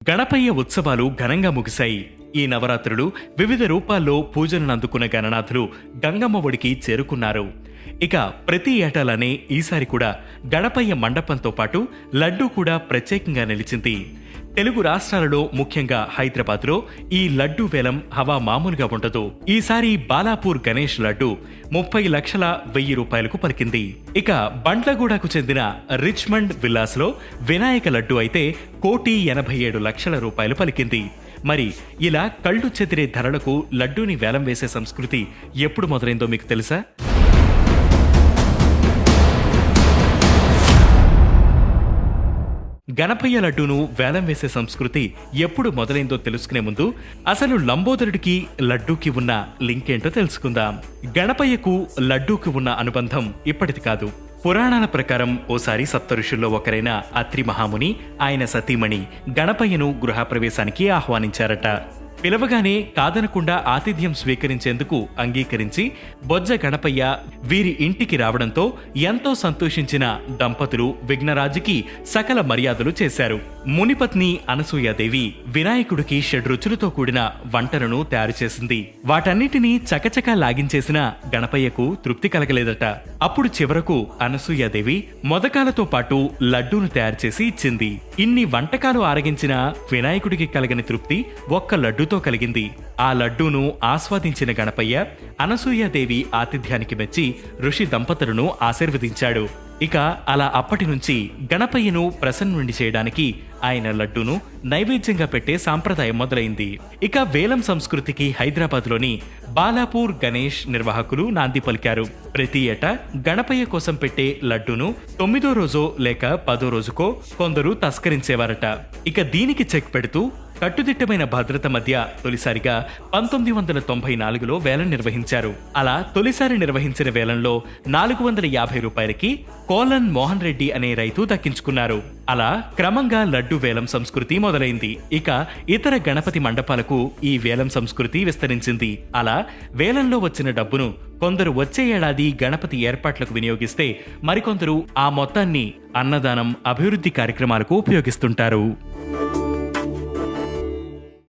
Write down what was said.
గణపయ్య ఉత్సవాలు ఘనంగా ముగిశాయి. ఈ నవరాత్రులు వివిధ రూపాల్లో పూజలను అందుకున్న గణనాథులు గంగమ్మ ఒడికి చేరుకున్నారు. ఇక ప్రతి ఏటాలనే ఈసారి కూడా గణపయ్య మండపంతో పాటు లడ్డూ కూడా ప్రత్యేకంగా నిలిచింది. తెలుగు రాష్ట్రాలలో ముఖ్యంగా హైదరాబాద్లో ఈ లడ్డూ వేలం హవా మామూలుగా ఉండదు. ఈసారి బాలాపూర్ గణేష్ లడ్డు ముప్పై లక్షల వెయ్యి రూపాయలకు పలికింది. ఇక బండ్లగూడకు చెందిన రిచ్మండ్ విల్లాస్లో వినాయక లడ్డు అయితే కోటి ఎనభై ఏడు లక్షల రూపాయలు పలికింది. మరి ఇలా కళ్ళు చెదిరే ధరలకు లడ్డూని వేలం వేసే సంస్కృతి ఎప్పుడు మొదలైందో మీకు తెలుసా? గణపయ్య లడ్డూను వేలం వేసే సంస్కృతి ఎప్పుడు మొదలైందో తెలుసుకునే ముందు అసలు లంబోదరుడికి లడ్డూకి ఉన్న లింక్ ఏంటో తెలుసుకుందాం. గణపయ్యకు లడ్డూకి ఉన్న అనుబంధం ఇప్పటిది కాదు. పురాణాల ప్రకారం ఓసారి సప్త ఋషుల్లో ఒకరైన అత్రి మహాముని ఆయన సతీమణి గణపయ్యను గృహప్రవేశానికి ఆహ్వానించారట. పిలవగానే కాదనకుండా ఆతిథ్యం స్వీకరించేందుకు అంగీకరించి బొజ్జ గణపయ్య వీరి ఇంటికి రావడంతో ఎంతో సంతోషించిన దంపతులు విఘ్నరాజుకి సకల మర్యాదలు చేశారు. మునిపత్ని అనసూయాదేవి వినాయకుడికి షడ్రుచులతో కూడిన వంటలను తయారు చేసింది. వాటన్నిటినీ చకచకా లాగించేసిన గణపయ్యకు తృప్తి కలగలేదట. అప్పుడు చివరకు అనసూయాదేవి మొదకాలతో పాటు లడ్డూను తయారు చేసి ఇచ్చింది. ఇన్ని వంటకాలు ఆరగించిన వినాయకుడికి కలిగిన తృప్తి ఒక్క లడ్డు లడ్డూతో కలిగింది. ఆ లడ్డూను ఆస్వాదించిన గణపయ్య అనసూయాదేవి ఆతిథ్యానికి మెచ్చి ఋషి దంపతులను ఆశీర్వదించాడు. ఇక అలా అప్పటి నుంచి గణపయ్యను ప్రసన్నుండి చేయడానికి ఆయన లడ్డూను నైవేద్యంగా పెట్టే సాంప్రదాయం మొదలైంది. ఇక వేలం సంస్కృతికి హైదరాబాద్లోని బాలాపూర్ గణేష్ నిర్వాహకులు నాంది పలికారు. ప్రతి ఏటా గణపయ్య కోసం పెట్టే లడ్డూను తొమ్మిదో రోజో లేక పదో రోజుకో కొందరు తస్కరించేవారట. ఇక దీనికి చెక్ పెడుతూ కట్టుదిట్టమైన భద్రత మధ్య తొలిసారిగా పంతొమ్మిది వందల తొంభై నాలుగులో వేలం నిర్వహించారు. అలా తొలిసారి నిర్వహించిన వేలంలో నాలుగు వందల యాభై రూపాయలకి కోలన్ మోహన్ రెడ్డి అనే రైతు దక్కించుకున్నారు. అలా క్రమంగా లడ్డు వేలం సంస్కృతి మొదలైంది. ఇక ఇతర గణపతి మండపాలకు ఈ వేలం సంస్కృతి విస్తరించింది. అలా వేలంలో వచ్చిన డబ్బును కొందరు వచ్చే ఏడాది గణపతి ఏర్పాట్లకు వినియోగిస్తే మరికొందరు ఆ మొత్తాన్ని అన్నదానం అభివృద్ధి కార్యక్రమాలకు ఉపయోగిస్తుంటారు.